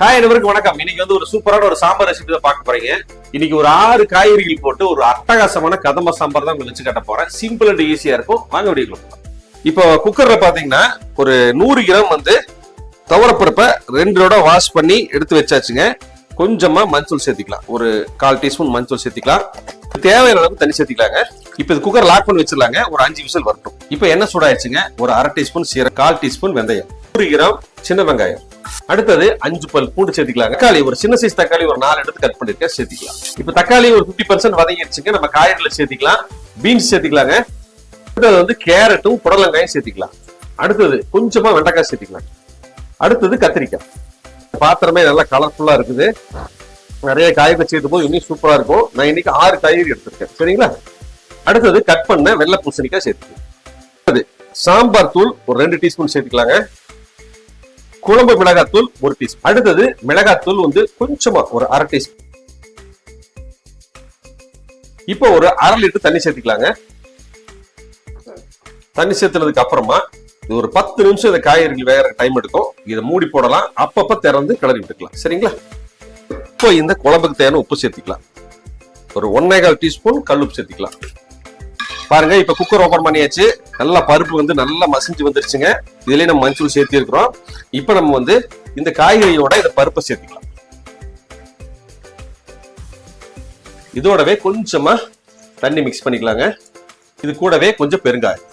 Hi அனைவருக்கும் வணக்கம். இன்னைக்கு வந்து ஒரு சூப்பரான ஒரு சாம்பார் ரெசிபி தான் பார்க்க போறீங்க. இன்னைக்கு ஒரு ஆறு காய்கறிகள் போட்டு ஒரு அட்டகாசமான கதம்ப சாம்பார் தான் உங்களுக்கு வச்சு கட்ட போறேன். சிம்பிள் அண்ட் ஈஸியா இருக்கும். வாங்க வீடியோக்குள்ள இப்போ குக்கர்ல பாத்தீங்கன்னா ஒரு நூறு கிராம் வந்து துவரப்பருப்பை ரெண்டு வாஷ் பண்ணி எடுத்து வச்சாச்சுங்க. கொஞ்சமா மஞ்சள் சேர்த்திக்கலாம். ஒரு கால் டீஸ்பூன் மஞ்சள் சேர்த்திக்கலாம். தேவையான அளவுக்கு தண்ணி சேர்த்திக்கலாங்க. இப்போ இது குக்கர் லாக் பண்ணி வச்சிடலாங்க. ஒரு அஞ்சு விசில் வரட்டும். இப்போ என்ன சூடாயிடுச்சுங்க. ஒரு அரை டீஸ்பூன் சீரக கால் டீஸ்பூன் வெந்தயம். நூறு கிராம் சின்ன வெங்காயம். அடுத்தது அஞ்சு பல் பூண்டு சேர்த்துக்கலாம். தக்காளி ஒரு சின்ன சைஸ் தக்காளி ஒரு நாலு எடுத்து கட் பண்ணிருக்கேன் சேர்த்திக்கலாம். இப்போ தக்காளி ஒரு பிப்டி பர்சன்ட் வதங்கிடுச்சுங்க நம்ம காய்கறிகளை சேர்த்துக்கலாம். பீன்ஸ் சேர்த்துக்கலாங்க. அடுத்தது வந்து கேரட்டும் புடலங்காயும் சேர்த்துக்கலாம். அடுத்தது கொஞ்சமா வெண்டைக்காய் சேர்த்திக்கலாம். அடுத்தது கத்திரிக்காய். பாத்திரமே நல்லா கலர்ஃபுல்லா இருக்குது. நிறைய காய்கறி சேர்த்து போது இன்னும் சூப்பரா இருக்கும். நான் இன்னைக்கு ஆறு காய்கறி எடுத்திருக்கேன். சரிங்களா? அடுத்தது கட் பண்ண வெள்ளை பூசணிக்காய் சேர்த்துக்கலாம். சாம்பார் தூள் ஒரு ரெண்டு டீஸ்பூன் சேர்த்துக்கலாங்க. குழம்பு மிளகாத்தூள் ஒரு டீஸ்பூன் அடுத்தது மிளகாத்தூள் வந்து கொஞ்சமா ஒரு அரை டீஸ்பூன் இப்போ ஒரு அரை லிட்டர் தண்ணி சேர்த்துக்கலாங்க. தண்ணி சேர்த்துனதுக்கு அப்புறமா இது ஒரு பத்து நிமிஷம் இந்த காய்கறிகள் வேகிற டைம் எடுக்கும். இதை மூடி போடலாம். அப்பப்ப திறந்து கிளறி விட்டுக்கலாம். சரிங்களா? இப்போ இந்த குழம்புக்கு தேவையான உப்பு சேர்த்துக்கலாம். ஒரு ஒன்னே கால் டீஸ்பூன் கல் உப்பு சேர்த்துக்கலாம். பாருங்க இப்ப குக்கர் ஓபன் பண்ணியாச்சு. நல்லா பருப்பு வந்து நல்லா மசிஞ்சு வந்துருச்சுங்க. இதுலயே நம்ம மஞ்சள் சேர்த்திருக்கிறோம். இப்ப நம்ம வந்து இந்த காய்கறியோட இந்த பருப்பை சேர்த்துக்கலாம். இதோடவே கொஞ்சமா தண்ணி மிக்ஸ் பண்ணிக்கலாங்க. இது கூடவே கொஞ்சம் பெருங்காயம்.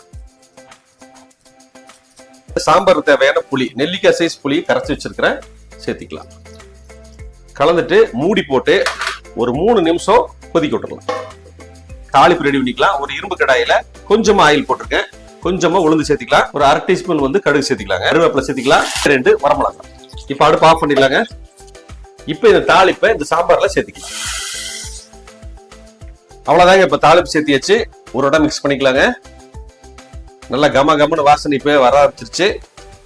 சாம்பார் தேவையான புளி நெல்லிக்காய் சைஸ் புளி கரைச்சி வச்சிருக்கிறேன். சேர்த்திக்கலாம். கலந்துட்டு மூடி போட்டு ஒரு மூணு நிமிஷம் கொதிக்க விட்டுடலாம் தாளிப்பு ரெடி பண்ணிக்கலாம். ஒரு இரும்பு கடாயில கொஞ்சமா ஆயில் போட்டிருக்கேன் கொஞ்சமா உளுந்து சேர்த்திக்கலாம். ஒரு அரை டீஸ்பூன் வந்து கடுகு சேர்த்திக்கலாங்க. கருவேப்பிலை சேர்த்துக்கலாம். ரெண்டு வரமிளகாய். இப்போ அடுப்பு ஆஃப் பண்ணிடலாங்க. இப்போ இந்த தாளிப்பை இந்த சாம்பார்ல சேர்த்திக்கலாம். அவ்வளவுதாங்க. இப்ப தாளிப்பு சேர்த்தியாச்சு. ஒரு இடம் மிக்ஸ் பண்ணிக்கலாங்க. நல்லா கம கமன்னு வாசனை இப்ப வர ஆரம்பிச்சிருச்சு.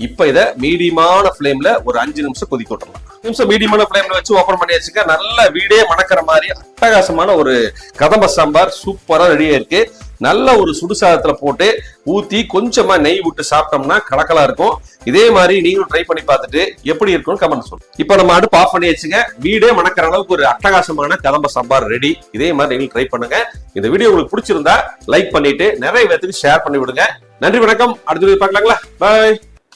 இப்ப இதை மீடியமான ஃப்ளேம்ல ஒரு அஞ்சு நிமிஷம் கொதிக்க விட்டுறலாம். நிமிஷம் மீடியமான ஃப்ளேம்ல வச்சு ஓப்பன் பண்ணி வச்சுக்க நல்ல வீடே மணக்கிற மாதிரி அட்டகாசமான ஒரு கதம்ப சாம்பார் சூப்பரா ரெடி ஆயிருக்கு. நல்ல ஒரு சுடுசாதத்துல போட்டு ஊத்தி கொஞ்சமா நெய் விட்டு சாப்பிட்டோம்னா கலக்கலா இருக்கும். இதே மாதிரி நீங்களும் ட்ரை பண்ணி பார்த்துட்டு எப்படி இருக்கும்னு கமெண்ட் சொல்லுங்க. இப்போ நம்ம அடுப்பு ஆஃப் பண்ணி வச்சுங்க வீடே மணக்கிற அளவுக்கு ஒரு அட்டகாசமான கதம்ப சாம்பார் ரெடி இதே மாதிரி நீங்களும் ட்ரை பண்ணுங்க. இந்த வீடியோ உங்களுக்கு பிடிச்சிருந்தா லைக் பண்ணிட்டு நிறைய பேத்துக்கு ஷேர் பண்ணி விடுங்க. நன்றி வணக்கம். அடுத்த வீடியோ பார்க்கலாங்களா? பாய்